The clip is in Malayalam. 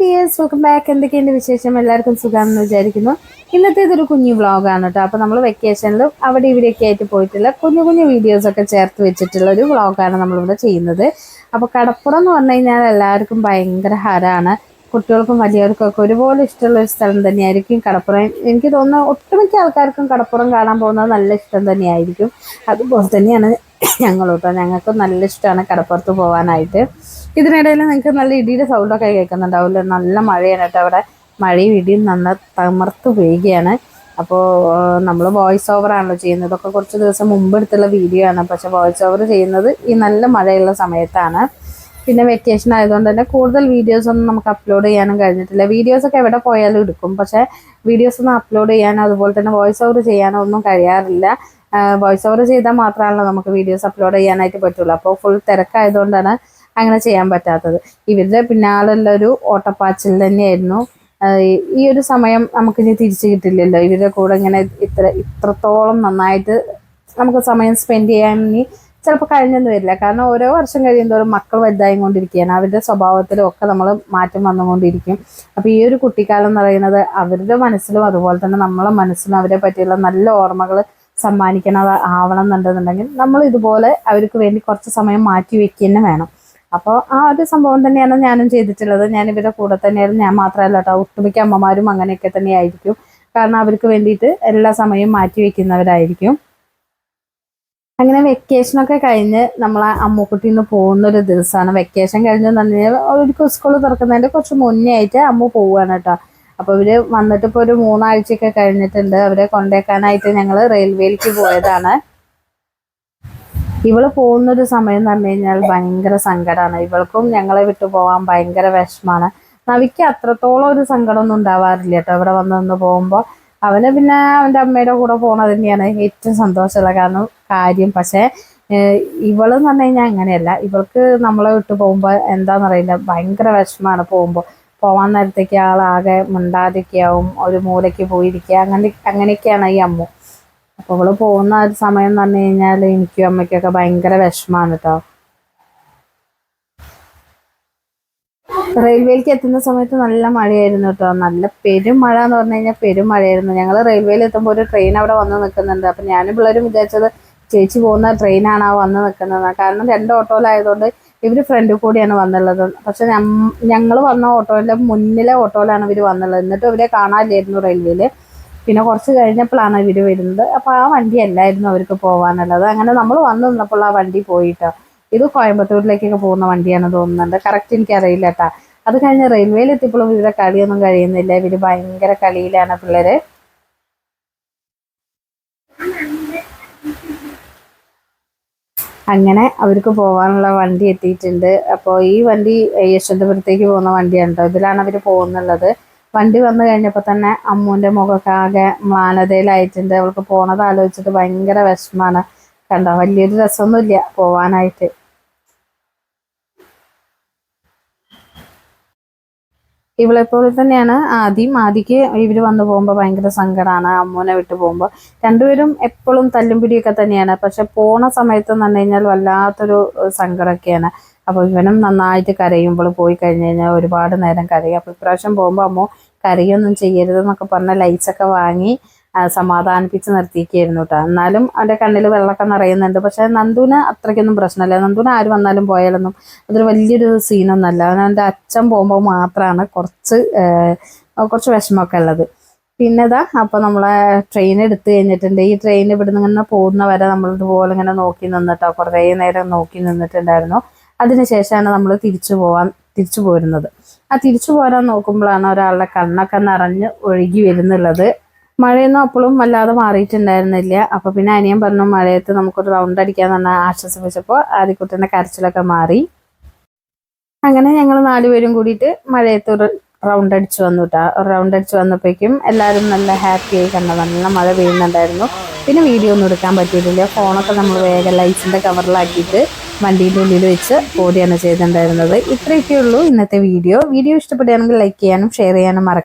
ഡിയേഴ്സ് വെൽക്കം ബാക്ക് എന്തൊക്കെയുണ്ട് വിശേഷം? എല്ലാവർക്കും സുഖമാണെന്ന് വിചാരിക്കുന്നു. ഇന്നത്തെ ഇതൊരു കുഞ്ഞു വ്ളോഗാണ് കേട്ടോ. അപ്പോൾ നമ്മൾ വെക്കേഷനിലും അവിടെ ഇവിടെയൊക്കെ ആയിട്ട് പോയിട്ടുള്ള കുഞ്ഞു കുഞ്ഞു വീഡിയോസൊക്കെ ചേർത്ത് വെച്ചിട്ടുള്ള ഒരു വ്ളോഗാണ് നമ്മളിവിടെ ചെയ്യുന്നത്. അപ്പോൾ കടപ്പുറം എന്ന് പറഞ്ഞു കഴിഞ്ഞാൽ എല്ലാവർക്കും ഭയങ്കര ഹരമാണ് കുട്ടികൾക്കും വലിയവർക്കും ഒക്കെ ഒരുപോലെ ഇഷ്ടമുള്ള ഒരു സ്ഥലം തന്നെയായിരിക്കും കടപ്പുറം. എനിക്ക് തോന്നുന്നു ഒട്ടുമിക്ക ആൾക്കാർക്കും കടപ്പുറം കാണാൻ പോകുന്നത് നല്ല ഇഷ്ടം തന്നെയായിരിക്കും. അതുപോലെ തന്നെയാണ് ഞങ്ങൾ കേട്ടോ ഞങ്ങൾക്ക് നല്ല ഇഷ്ടമാണ് കടപ്പുറത്ത് പോകാനായിട്ട് ഇതിനിടയിൽ നിങ്ങൾക്ക് നല്ല ഇടിയുടെ സൗണ്ടൊക്കെ കേൾക്കുന്നുണ്ടാവില്ല നല്ല മഴയാണ് കേട്ടോ അവിടെ. മഴയും ഇടിയും നന്ന തമർത്ത് പെയ്യുകയാണ്. അപ്പോൾ നമ്മൾ വോയിസ് ഓവർ ആണല്ലോ ചെയ്യുന്നത്. ഇതൊക്കെ കുറച്ച് ദിവസം മുമ്പ് എടുത്തുള്ള വീഡിയോ ആണ്. പക്ഷെ വോയിസ് ഓവർ ചെയ്യുന്നത് ഈ നല്ല മഴയുള്ള സമയത്താണ്. പിന്നെ വെക്കേഷൻ ആയതുകൊണ്ട് തന്നെ കൂടുതൽ വീഡിയോസ് ഒന്നും നമുക്ക് അപ്ലോഡ് ചെയ്യാനും കഴിഞ്ഞിട്ടില്ല. വീഡിയോസ് ഒക്കെ എവിടെ പോയാലും എടുക്കും. പക്ഷേ വീഡിയോസ് ഒന്നും അപ്ലോഡ് ചെയ്യാനോ അതുപോലെ തന്നെ വോയിസ് ഓവർ ചെയ്യാനോ ഒന്നും കഴിയാറില്ല. വോയിസ് ഓവർ ചെയ്താൽ മാത്രമാണല്ലോ നമുക്ക് വീഡിയോസ് അപ്ലോഡ് ചെയ്യാനായിട്ട് പറ്റുള്ളൂ. അപ്പോൾ ഫുൾ തിരക്കായതുകൊണ്ടാണ് അങ്ങനെ ചെയ്യാൻ പറ്റാത്തത്. ഇവരുടെ പിന്നാലുള്ള ഒരു ഓട്ടപ്പാച്ചിൽ തന്നെയായിരുന്നു. ഈ ഒരു സമയം നമുക്കിനി തിരിച്ചു കിട്ടില്ലല്ലോ. ഇവരുടെ കൂടെ ഇങ്ങനെ ഇത്ര ഇത്രത്തോളം നന്നായിട്ട് നമുക്ക് സമയം സ്പെൻഡ് ചെയ്യാൻ ഇനി ചിലപ്പോൾ കഴിഞ്ഞൊന്നും വരില്ല. കാരണം ഓരോ വർഷം കഴിയുന്തോറും മക്കൾ വലുതായി കൊണ്ടിരിക്കുകയാണ്. അവരുടെ സ്വഭാവത്തിലും ഒക്കെ നമ്മൾ മാറ്റം വന്നുകൊണ്ടിരിക്കും. അപ്പോൾ ഈ ഒരു കുട്ടിക്കാലം എന്ന് പറയുന്നത് അവരുടെ മനസ്സിലും അതുപോലെ തന്നെ നമ്മളെ മനസ്സിലും അവരെ പറ്റിയുള്ള നല്ല ഓർമ്മകൾ സമ്മാനിക്കണത് ആവണം എന്നുണ്ടെന്നുണ്ടെങ്കിൽ നമ്മൾ ഇതുപോലെ അവർക്ക് വേണ്ടി കുറച്ച് സമയം മാറ്റി വെക്കുക തന്നെ വേണം. അപ്പോൾ ആ ഒരു സംഭവം തന്നെയാണ് ഞാനും ചെയ്തിട്ടുള്ളത്. ഞാൻ ഇവരുടെ കൂടെ തന്നെയായിരുന്നു. ഞാൻ മാത്രമല്ല കേട്ടോ ഒട്ടുമിക്ക അമ്മമാരും അങ്ങനെയൊക്കെ തന്നെയായിരിക്കും. കാരണം അവർക്ക് വേണ്ടിയിട്ട് എല്ലാ സമയവും മാറ്റി വെക്കുന്നവരായിരിക്കും. അങ്ങനെ വെക്കേഷനൊക്കെ കഴിഞ്ഞ് നമ്മൾ അമ്മുക്കുട്ടിയിൽ നിന്ന് പോകുന്ന ഒരു ദിവസമാണ്. വെക്കേഷൻ കഴിഞ്ഞെന്ന് പറഞ്ഞാൽ അവർക്ക് സ്കൂൾ തുറക്കുന്നതിന്റെ കുറച്ച് മുന്നേ ആയിട്ട് അമ്മ പോവുകയാണ് കേട്ടോ. അപ്പോൾ ഇവർ വന്നിട്ട് ഇപ്പോൾ ഒരു മൂന്നാഴ്ചയൊക്കെ കഴിഞ്ഞിട്ടുണ്ട്. അവരെ കൊണ്ടേക്കാനായിട്ട് ഞങ്ങൾ റെയിൽവേയിലേക്ക് പോയതാണ്. ഇവൾ പോകുന്നൊരു സമയം എന്ന് പറഞ്ഞു കഴിഞ്ഞാൽ ഭയങ്കര സങ്കടമാണ് ഇവൾക്കും ഞങ്ങളെ വിട്ടു പോകാൻ ഭയങ്കര വിഷമാണ് നവിക്ക് അത്രത്തോളം ഒരു സങ്കടമൊന്നും ഉണ്ടാവാറില്ല കേട്ടോ. ഇവിടെ വന്ന് നിന്ന് പോകുമ്പോൾ അവന് പിന്നെ അവന്റെ അമ്മയുടെ കൂടെ പോണത് തന്നെയാണ് ഏറ്റവും സന്തോഷമുള്ള കാരണം കാര്യം. പക്ഷേ ഇവളെന്ന് പറഞ്ഞു കഴിഞ്ഞാൽ അങ്ങനെയല്ല. ഇവൾക്ക് നമ്മളെ വിട്ടു പോകുമ്പോൾ എന്താണെന്നറിയില്ല ഭയങ്കര വിഷമാണ് പോകുമ്പോൾ പോവാൻ നേരത്തേക്ക് ആളാകെ മിണ്ടാതിരിക്കാവും ഒരു മൂലയ്ക്ക് പോയിരിക്കുക അങ്ങനെ അങ്ങനെയൊക്കെയാണ് ഈ അമ്മു. അപ്പോൾ അവൾ പോകുന്ന ഒരു സമയം എന്ന് പറഞ്ഞു കഴിഞ്ഞാൽ എനിക്കും അമ്മയ്ക്കൊക്കെ ഭയങ്കര വിഷമാണ് കേട്ടോ റെയിൽവേയിലേക്ക് എത്തുന്ന സമയത്ത് നല്ല മഴയായിരുന്നു കേട്ടോ നല്ല പെരും മഴ എന്ന് പറഞ്ഞു കഴിഞ്ഞാൽ പെരും മഴയായിരുന്നു ഞങ്ങൾ റെയിൽവേയിൽ എത്തുമ്പോൾ ഒരു ട്രെയിൻ അവിടെ വന്ന് നിൽക്കുന്നുണ്ട് അപ്പം ഞാനും പിള്ളേരും വിചാരിച്ചത് ചേച്ചി പോകുന്ന ട്രെയിനാണ് ആ വന്ന് നിൽക്കുന്നത് കാരണം രണ്ട് ഓട്ടോയിലായതുകൊണ്ട് ഇവർ ഫ്രണ്ട് കൂടിയാണ് വന്നുള്ളത്. പക്ഷെ ഞങ്ങൾ വന്ന ഓട്ടോയിലെ മുന്നിലെ ഓട്ടോയിലാണ് ഇവർ വന്നുള്ളത്. എന്നിട്ട് ഇവരെ കാണാനില്ലായിരുന്നു റെയിൽവേയിൽ പിന്നെ കുറച്ച് കഴിഞ്ഞപ്പോഴാണ് ഇവർ വരുന്നത്. അപ്പോൾ ആ വണ്ടി അല്ലായിരുന്നു അവർക്ക് പോകാനുള്ളത് അങ്ങനെ നമ്മൾ വന്നു നിന്നപ്പോൾ ആ വണ്ടി പോയിട്ടോ. ഇത് കോയമ്പത്തൂരിലേക്കൊക്കെ പോകുന്ന വണ്ടിയാണ് തോന്നുന്നുണ്ട്. കറക്റ്റ് എനിക്കറിയില്ല കേട്ടാ. അത് കഴിഞ്ഞ് റെയിൽവേയിൽ എത്തിയപ്പോഴും ഇവരുടെ കളിയൊന്നും കഴിയുന്നില്ല. ഇവർ ഭയങ്കര കളിയിലാണ് പിള്ളേര്. അങ്ങനെ അവർക്ക് പോകാനുള്ള വണ്ടി എത്തിയിട്ടുണ്ട്. അപ്പോൾ ഈ വണ്ടി യശ്വന്തപുരത്തേക്ക് പോകുന്ന വണ്ടിയാണ് ഇതിലാണ് അവർ പോകുന്നുള്ളത്. വണ്ടി വന്നു കഴിഞ്ഞപ്പോൾ തന്നെ അമ്മുവിന്റെ മുഖമൊക്കെ ആകെ മ്ലാനതയിലായിട്ടുണ്ട്. അവൾക്ക് പോണത് ആലോചിച്ചിട്ട് ഭയങ്കര വിഷമമാണ്. കണ്ടോ? വലിയൊരു രസമൊന്നുമില്ല പോവാനായിട്ട്. ഇവളെ പോലെ തന്നെയാണ് ആദ്യം. ആദ്യക്ക് ഇവർ വന്നു പോകുമ്പോൾ ഭയങ്കര സങ്കടമാണ് അമ്മൂനെ വിട്ടു പോകുമ്പോൾ രണ്ടുപേരും എപ്പോഴും തല്ലും പിടിയൊക്കെ തന്നെയാണ്. പക്ഷെ പോണ സമയത്ത് എന്ന് പറഞ്ഞു കഴിഞ്ഞാൽ വല്ലാത്തൊരു സങ്കടമൊക്കെയാണ്. അപ്പോൾ ഇവനും നന്നായിട്ട് കരയുമ്പോൾ പോയി കഴിഞ്ഞു കഴിഞ്ഞാൽ ഒരുപാട് നേരം കരയും. അപ്പോൾ ഇപ്രാവശ്യം പോകുമ്പോൾ അമ്മ കരയൊന്നും ചെയ്യരുതെന്നൊക്കെ പറഞ്ഞ ലൈറ്റ്സൊക്കെ വാങ്ങി സമാധാനിപ്പിച്ച് നിർത്തിയിരിക്കുകയായിരുന്നു കേട്ടോ എന്നാലും അവന്റെ കണ്ണിൽ വെള്ളമൊക്കെ നിറയുന്നുണ്ട്. പക്ഷേ നന്ദുവിന് അത്രയ്ക്കൊന്നും പ്രശ്നമില്ല. നന്ദുവിന് ആര് വന്നാലും പോയാലൊന്നും അതൊരു വലിയൊരു സീനൊന്നുമല്ല അവൻ അവന്റെ അച്ഛൻ പോകുമ്പോൾ മാത്രമാണ് കുറച്ച് കുറച്ച് വിഷമമൊക്കെ ഉള്ളത്. പിന്നെ ഇതാ അപ്പോൾ നമ്മളെ ട്രെയിൻ എടുത്തു കഴിഞ്ഞിട്ടുണ്ട്. ഈ ട്രെയിൻ ഇവിടുന്ന് ഇങ്ങനെ പോകുന്ന വരെ നമ്മൾ ഇതുപോലെ ഇങ്ങനെ നോക്കി നിന്നിട്ടോ കുറേ നേരം നോക്കി നിന്നിട്ടുണ്ടായിരുന്നു. അതിനുശേഷമാണ് നമ്മൾ തിരിച്ചു പോവാൻ തിരിച്ചു പോരുന്നത്. ആ തിരിച്ചു പോരാൻ നോക്കുമ്പോഴാണ് ഒരാളുടെ കണ്ണൊക്കെ നിറഞ്ഞ് ഒഴുകി വരുന്നുള്ളത്. മഴയൊന്നും അപ്പോഴും വല്ലാതെ മാറിയിട്ടുണ്ടായിരുന്നില്ല. അപ്പൊ പിന്നെ അനിയൻ പറഞ്ഞു മഴയത്ത് നമുക്കൊരു റൗണ്ട് അടിക്കാന്ന് പറഞ്ഞാൽ ആശ്വസിപ്പിച്ചപ്പോൾ ആദ്യക്കുട്ടന്റെ കരച്ചിലൊക്കെ മാറി. അങ്ങനെ ഞങ്ങൾ നാലുപേരും കൂടിയിട്ട് മഴയത്ത് ഒരു റൗണ്ട് അടിച്ചു വന്നു കേട്ടോ ഒരു റൗണ്ട് അടിച്ചു വന്നപ്പോഴേക്കും എല്ലാവരും നല്ല ഹാപ്പിയായി കണ്ട. നല്ല മഴ പെയ്യുന്നുണ്ടായിരുന്നു. പിന്നെ വീഡിയോ ഒന്നും എടുക്കാൻ പറ്റിയിട്ടില്ല. ഫോണൊക്കെ നമ്മൾ വേഗം ലൈറ്റ്സിന്റെ കവറിലാക്കിയിട്ട് വണ്ടിയുടെ ഉള്ളിൽ വെച്ച് ഓടിയാണ് ചെയ്തിട്ടുണ്ടായിരുന്നത്. ഇത്രയൊക്കെ ഉള്ളൂ ഇന്നത്തെ വീഡിയോ വീഡിയോ ഇഷ്ടപ്പെടുകയാണെങ്കിൽ ലൈക്ക് ചെയ്യാനും ഷെയർ ചെയ്യാനും മറക്കാം